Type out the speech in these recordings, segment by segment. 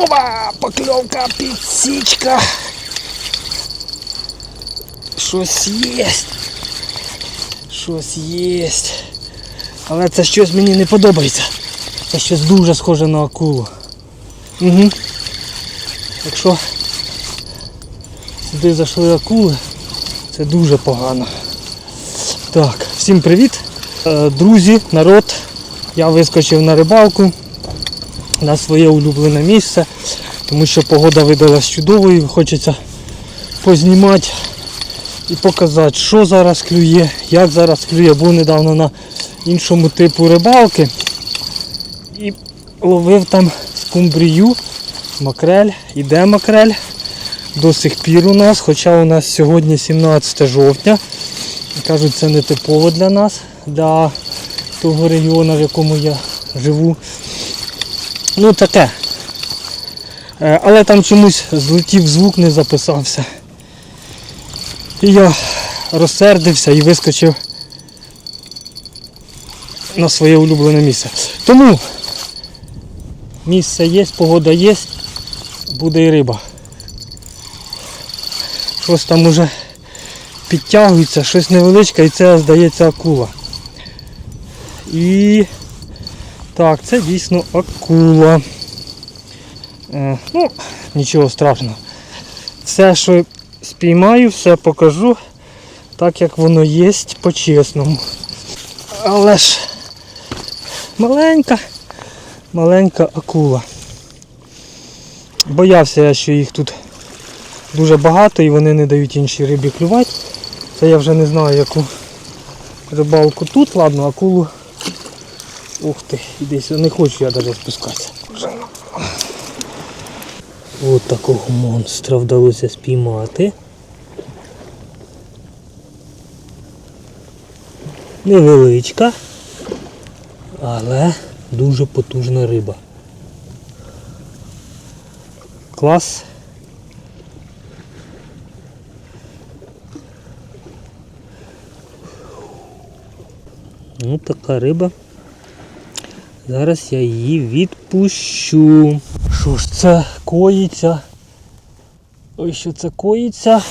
Опа! Покльовка, підсічка. Щось є. Щось є. Але це щось мені не подобається. Це щось дуже схоже на акулу. Угу. Якщо сюди зайшли акули, це дуже погано. Так, всім привіт. Е, Друзі, народ. Я вискочив на рибалку на своє улюблене місце, тому що погода видалась чудовою, хочеться познімати і показати, що зараз клює, як зараз клює. Був недавно на іншому типу рибалки і ловив там скумбрію, макрель, іде макрель до сих пір у нас, хоча у нас сьогодні 17 жовтня. Кажуть, це не типово для нас, для того регіону, в якому я живу. Ну таке. Е, Але там чомусь злетів звук, не записався. І я розсердився і вискочив на своє улюблене місце. Тому місце є, погода є, буде і риба. Щось там уже підтягується, щось невеличке і це здається акула. І так, це дійсно акула. Е, ну, нічого страшного. Все, що спіймаю, все покажу, так як воно є по-чесному. Але ж маленька, маленька акула. Боявся я, що їх тут дуже багато і вони не дають іншій рибі клювати. Це я вже не знаю яку рибалку тут. Ладно, акулу. Ух іди сюди, не хочу я навіть спускатися. Ось такого монстра вдалося спіймати. Невеличка, але дуже потужна риба. Клас. Ну така риба. Зараз я її відпущу. Що ж це коїться? Ой, що це коїться?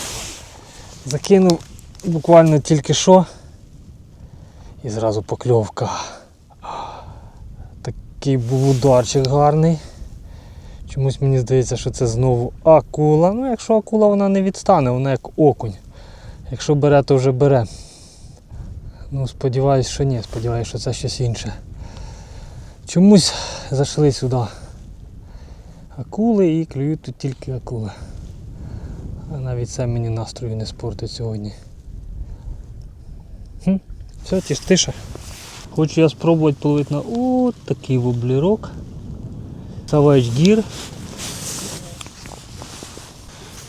Закинув буквально тільки що. І зразу покльовка. Такий був ударчик гарний. Чомусь мені здається, що це знову акула. Ну, якщо акула вона не відстане, вона як окунь. Якщо бере, то вже бере. Ну, сподіваюсь, що ні, сподіваюсь, що це щось інше. Чомусь зайшли сюди акули і клюють тут тільки акули. А навіть це мені настрою не спортить сьогодні. Хм, Все, тіш тиша. Хочу я спробувати половити на от такий воблерок. Savage Gear.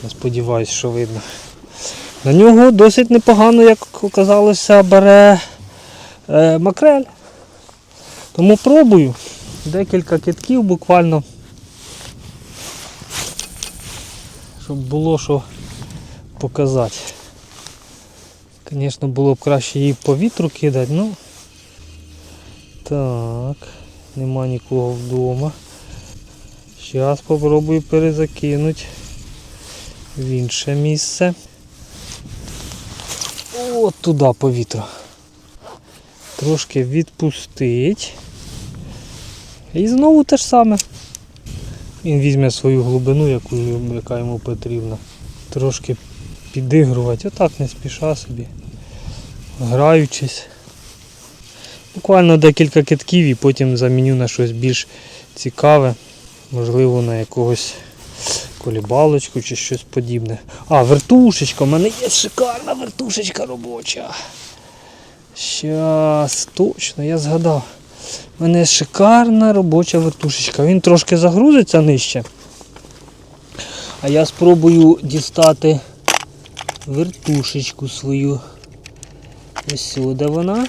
Я сподіваюся, що видно. На нього досить непогано, як оказалося, бере е, макрель. Тому пробую. Декілька китків буквально. Щоб було що показати. Звісно, було б краще її по вітру кидати, ну так, нема нікого вдома. Зараз спробую перезакинути в інше місце. От туди по вітру. Трошки відпустить. І знову те ж саме. Він візьме свою глибину, яку, яка йому потрібна. Трошки підігрувати, отак не спіша собі. Граючись. Буквально декілька китків і потім заміню на щось більш цікаве. Можливо на якогось колібалочку чи щось подібне. А, вертушечка, у мене є шикарна вертушечка робоча. Щас, точно, я згадав. У мене шикарна робоча вертушечка. Він трошки загрузиться нижче. А я спробую дістати вертушечку свою. Ось сюди вона.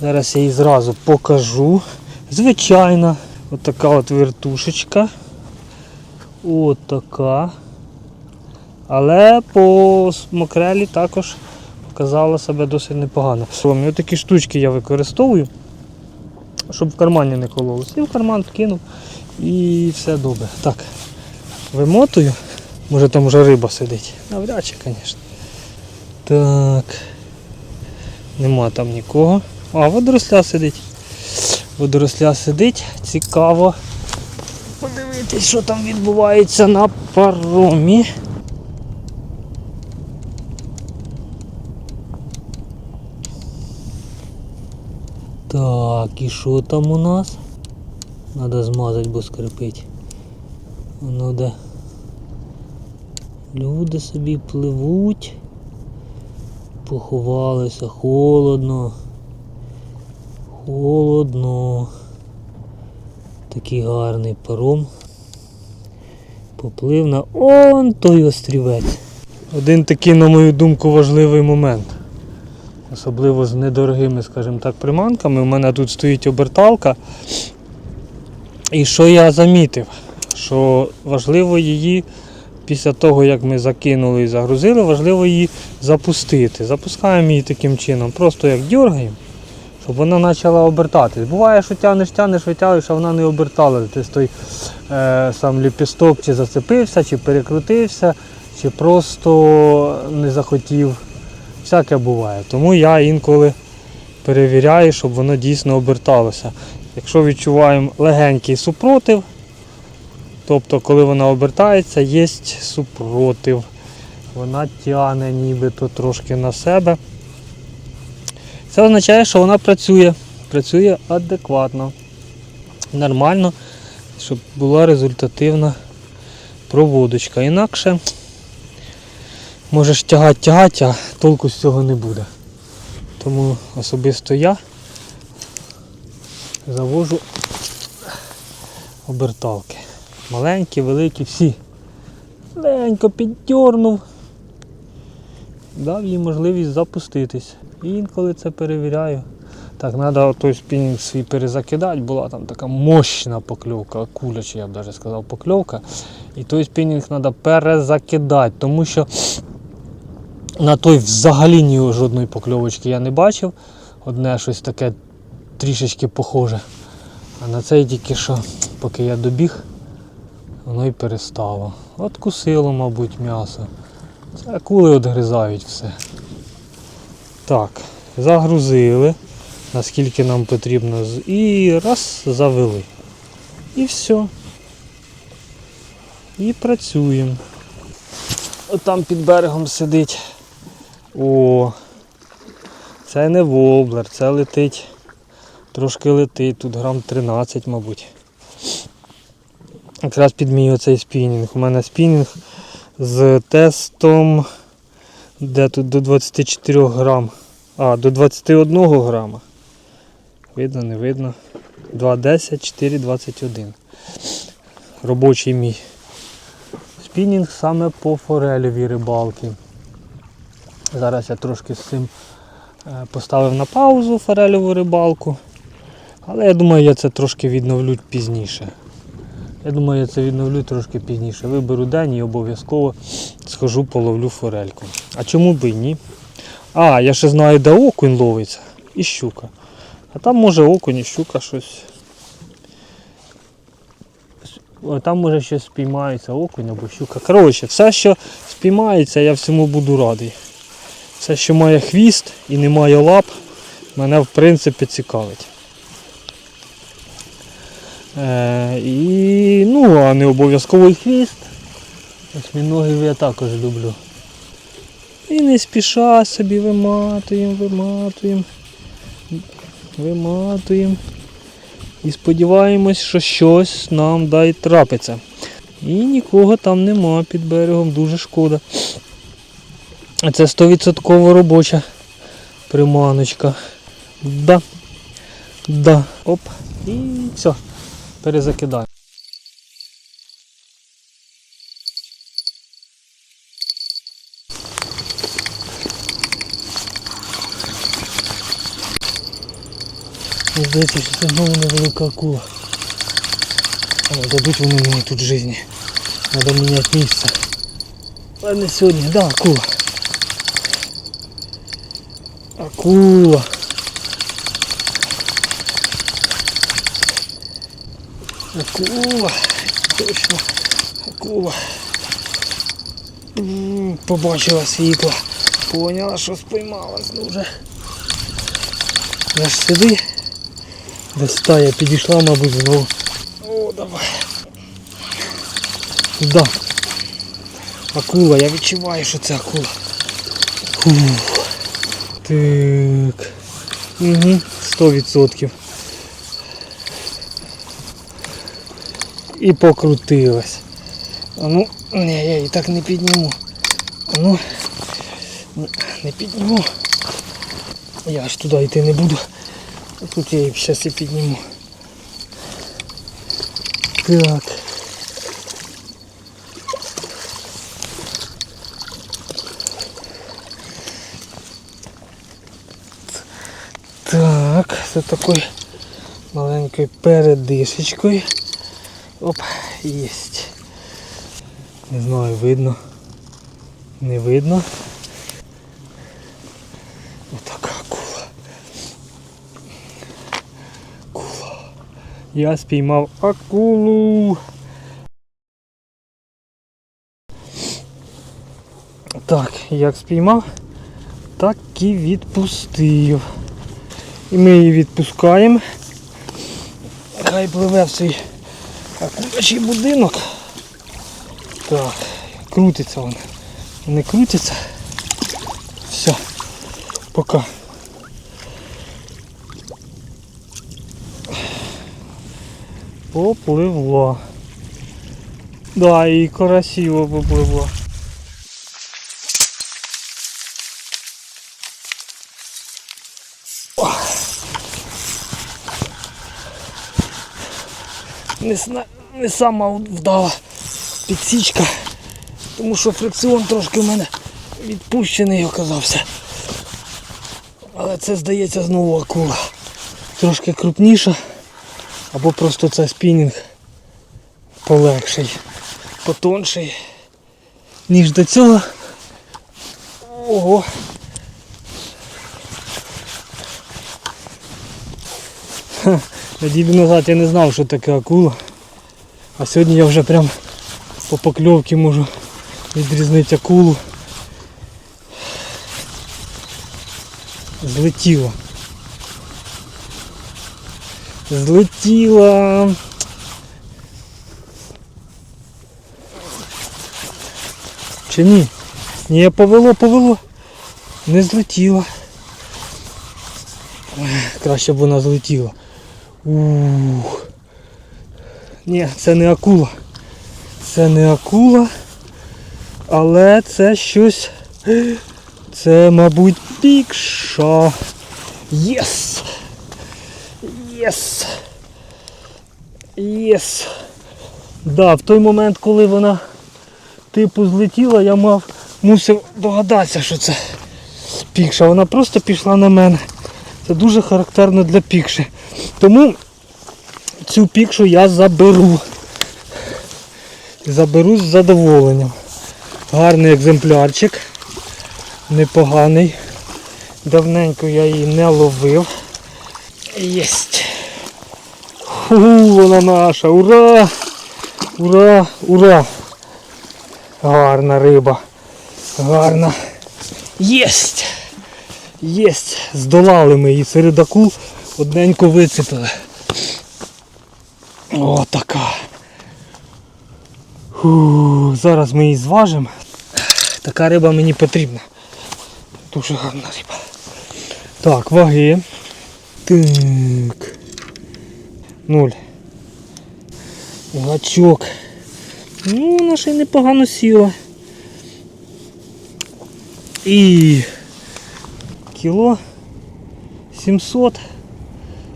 Зараз я її зразу покажу. Звичайна, от така от вертушечка. От така. Але по макрелі також показала себе досить непогано. Ось такі штучки я використовую, щоб в кармані не кололося. І в карман кинув І все добре. Так, вимотую. Може там вже риба сидить. Навряд чи, звісно. Так. Нема там нікого. А, водоросля сидить. Водоросля сидить. Цікаво. Подивитись, що там відбувається на паромі. Так, і що там у нас? Надо змазати, бо скрипить. Воно де. Люди собі пливуть. Поховалися, холодно. Холодно. Такий гарний паром. Поплив на он той острівець. Один такий, на мою думку, важливий момент. Особливо з недорогими, скажімо так, приманками. У мене тут стоїть оберталка. І що я замітив? Що важливо її після того, як ми закинули і загрузили, важливо її запустити. Запускаємо її таким чином, просто як дергаємо, щоб вона почала обертатись. Буває, що тянеш, тянеш, витягуєш, а вона не оберталась. Десь той е, сам ліпісток чи зацепився, чи перекрутився, чи просто не захотів. Всяке буває. Тому я інколи перевіряю, щоб воно дійсно оберталося. Якщо відчуваємо легенький супротив, тобто коли вона обертається, є супротив. Вона тягне нібито трошки на себе. Це означає, що вона працює. Працює адекватно, нормально, щоб була результативна проводочка. Інакше можеш тягати, тягати, а толку з цього не буде. Тому особисто я завожу оберталки. Маленькі, великі, всі. Легенько піддьорнув, дав їй можливість запуститись. І інколи це перевіряю. Так, треба той спінінг свій перезакидати, була там така мощна покльовка, акуляча, я б навіть сказав, покльовка. І той спінінг треба перезакидати, тому що на той взагалі ні жодної покльовочки я не бачив. Одне щось таке трішечки похоже. А на цей тільки що, поки я добіг, воно і перестало. От кусило, мабуть, м'ясо. Це акули відгризають все. Так, загрузили, наскільки нам потрібно, і раз, завели. І все. І працюємо. Отам під берегом сидить. О, це не воблер, це летить. Трошки летить, тут грам 13, мабуть. Якраз під мій оцей спінінг. У мене спінінг з тестом де тут до 24 грам. А, до 21 грама. Видно, не видно. 2,10, 4,21. Робочий мій. Спінінг саме по форельовій рибалки. Зараз я трошки з цим е, поставив на паузу форельову рибалку. Але я думаю, я це трошки відновлю пізніше. Я думаю, я це відновлю трошки пізніше. Виберу день і обов'язково схожу половлю форельку. А чому би і ні? А, я ще знаю, де окунь ловиться і щука. А там може окунь і щука щось. Там може щось спіймається, окунь або щука. Коротше, все, що спіймається, я всьому буду радий. Все, що має хвіст і не має лап, мене в принципі цікавить. Е, і, ну, а не обов'язковий хвіст. Осьміногів я також люблю. І не спіша собі виматуємо, виматуємо, виматуємо. І сподіваємось, що щось нам дай трапиться. І нікого там нема під берегом, дуже шкода. Це 100% робоча приманочка. Да. Да. Оп. І все. Перезакидаю. Здається, що це знову невелика акула. Але дадуть вони мені тут житті. Треба міняти місце. Не сьогодні, да, акула. Акула. Акула. Точно. Акула. М, Побачила світло. Поняла, що спіймалась дуже. Аж сюди. Десь та я підійшла, мабуть, знову. О, давай. Да. Акула, я відчуваю, що це акула. Фух. Так. Угу, 100%. І покрутилась. А ну, ні, я її так не підніму. А ну, не підніму. Я аж туди йти не буду. Тут я її зараз і підніму. Так. З такою маленькою передишечкою. Оп, єсть. Не знаю, видно. Не видно. Отака акула. Акула. Я спіймав акулу. Так, як спіймав, так і відпустив. І ми її відпускаємо. Хай пливе в свій акулячий будинок. Так, крутиться вона. Не крутиться. Все. Пока. Попливла. Да, і красиво попливла. Не, не сама вдала підсічка, тому що фрикціон трошки в мене відпущений оказався. Але це здається знову акула. Трошки крупніша, або просто це спінінг полегший, потонший, ніж до цього. Ого. Ха, Неділю назад я не знав, що таке акула. А сьогодні я вже прям по покльовці можу відрізнити акулу. Злетіла. Злетіла. Чи ні? Ні, повело, повело. Не злетіла. Краще б вона злетіла. Ух. Ні, це не акула. Це не акула. Але це щось. Це, мабуть, пікша. Єс! Єс! Єс! Да, в той момент, коли вона типу злетіла, я мав мусив догадатися, що це пікша. Вона просто пішла на мене. Це дуже характерно для пікші. Тому цю пікшу я заберу. Заберу з задоволенням. Гарний екземплярчик. Непоганий. Давненько я її не ловив. Єсть. Фу, вона наша. Ура! Ура! Ура! Гарна риба. Гарна. Єсть! Єсть! Здолали ми її серед акул, одненько вицепили. О, така. Фу, зараз ми її зважимо. Така риба мені потрібна. Дуже гарна риба. Так, ваги. Так. Нуль. Гачок. Ну, вона ще й непогано сіла. І кіло 700.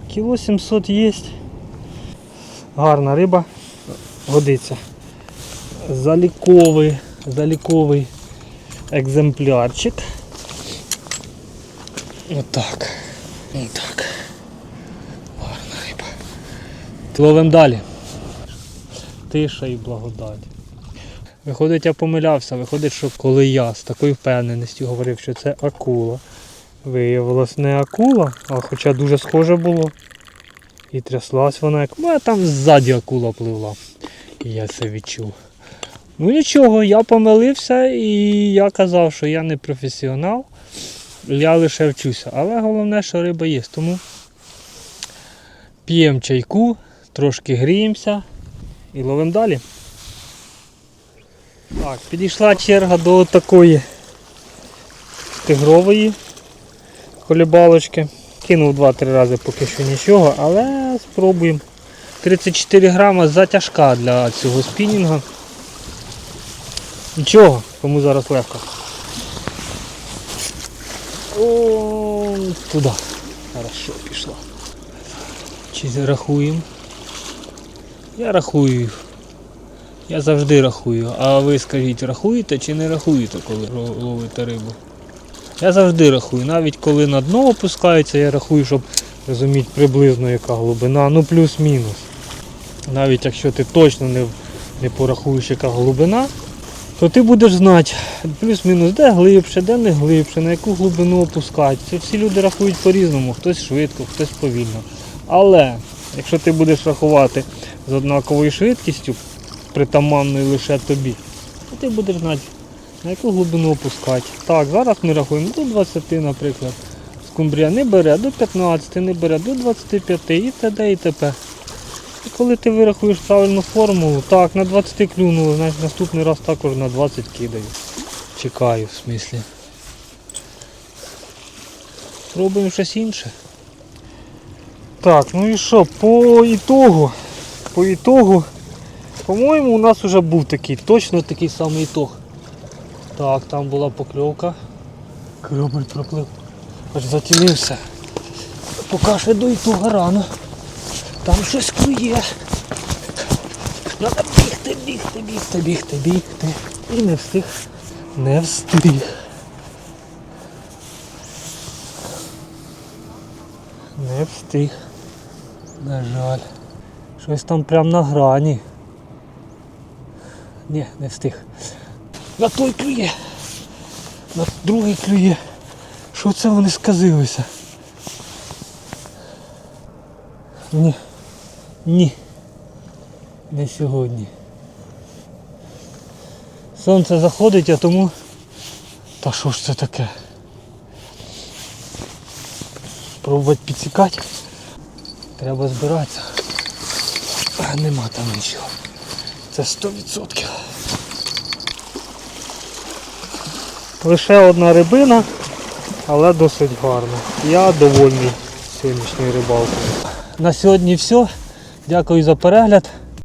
Кіло 700 є. Гарна риба. Годиться. Заліковий, заліковий екземплярчик. Отак. Отак. Гарна риба. Ловимо далі. Тиша і благодать. Виходить, я помилявся. Виходить, що коли я з такою впевненістю говорив, що це акула, виявилось не акула, а хоча дуже схоже було. І тряслась вона, як ну, там ззаді акула пливла. І я це відчув. Ну нічого, я помилився і я казав, що я не професіонал, я лише вчуся. Але головне, що риба є. Тому п'ємо чайку, трошки гріємося і ловимо далі. Так, підійшла черга до такої тигрової колібалочки. Кинув 2-3 рази поки що нічого, але спробуємо. 34 грама затяжка для цього спінінга. Нічого, кому зараз легко. О, туди. Хорошо пішло. Чи рахуємо? Я рахую. Я завжди рахую. А ви скажіть, рахуєте чи не рахуєте, коли ловите рибу? Я завжди рахую. Навіть коли на дно опускається, я рахую, щоб розуміти приблизно яка глибина. Ну плюс-мінус. Навіть якщо ти точно не, не порахуєш, яка глибина, то ти будеш знати плюс-мінус, де глибше, де не глибше, на яку глибину опускати. Це всі люди рахують по-різному, хтось швидко, хтось повільно. Але якщо ти будеш рахувати з однаковою швидкістю, притаманною лише тобі, то ти будеш знати, на яку глибину опускати. Так, зараз ми рахуємо до 20, наприклад. Скумбрія не бере до 15, не бере до 25 і т.д. і т.п. Коли ти вирахуєш правильну формулу, так, на 20 клюнуло, значить наступний раз також на 20 кидаю. Чекаю, в смислі. Пробуємо щось інше. Так, ну і що, по ітогу, по ітогу, по-моєму, у нас вже був такий, точно такий самий ітог. Так, там була покльовка. Корабль проплив. Аж затілився. Поки ще до ітога рано. Там щось клює. Треба бігти, бігти, бігти, бігти, бігти. І не встиг. Не встиг. Не встиг. На жаль. Щось там прям на грані. Ні, не встиг. На той клює. На другий клює. Що це вони сказилися? Ні. Ні. Не сьогодні. Сонце заходить, а тому... Та що ж це таке? Спробувати підсікати. Треба збиратися. А, нема там нічого. Це 100%. Лише одна рибина, але досить гарна. Я довольний сьогоднішньою рибалкою. На сьогодні все. Дякую за перегляд.